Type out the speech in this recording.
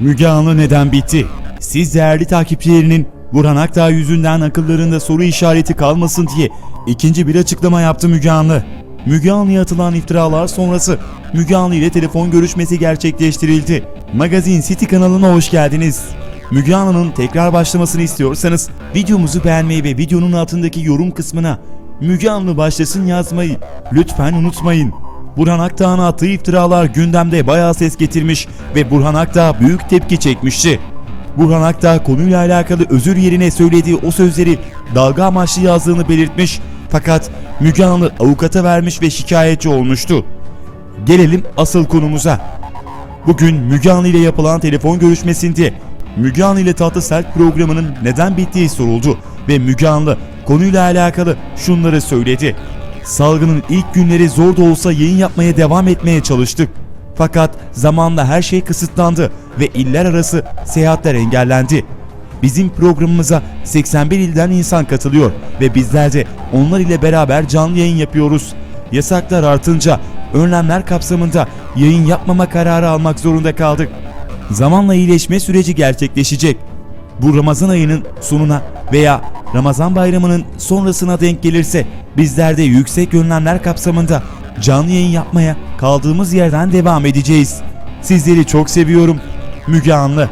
Müge Anlı neden bitti? Siz değerli takipçilerinin Burhan Akdağ yüzünden akıllarında soru işareti kalmasın diye ikinci bir açıklama yaptı Müge Anlı. Müge Anlı'ya atılan iftiralar sonrası Müge Anlı ile telefon görüşmesi gerçekleştirildi. Magazin City kanalına hoş geldiniz. Müge Anlı'nın tekrar başlamasını istiyorsanız videomuzu beğenmeyi ve videonun altındaki yorum kısmına Müge Anlı başlasın yazmayı lütfen unutmayın. Burhan Akdağ'ın attığı iftiralar gündemde bayağı ses getirmiş ve Burhan Akdağ büyük tepki çekmişti. Burhan Akdağ konuyla alakalı özür yerine söylediği o sözleri dalga amaçlı yazdığını belirtmiş fakat Müge Anlı avukata vermiş ve şikayetçi olmuştu. Gelelim asıl konumuza. Bugün Müge Anlı ile yapılan telefon görüşmesinde Müge Anlı ile Tatlı Sert programının neden bittiği soruldu ve Müge Anlı konuyla alakalı şunları söyledi. Salgının ilk günleri zor da olsa yayın yapmaya devam etmeye çalıştık. Fakat zamanla her şey kısıtlandı ve iller arası seyahatler engellendi. Bizim programımıza 81 ilden insan katılıyor ve bizler de onlar ile beraber canlı yayın yapıyoruz. Yasaklar artınca önlemler kapsamında yayın yapmama kararı almak zorunda kaldık. Zamanla iyileşme süreci gerçekleşecek. Bu Ramazan ayının sonuna veya Ramazan bayramının sonrasına denk gelirse bizler de yüksek önlemler kapsamında canlı yayın yapmaya kaldığımız yerden devam edeceğiz. Sizleri çok seviyorum. Müge Anlı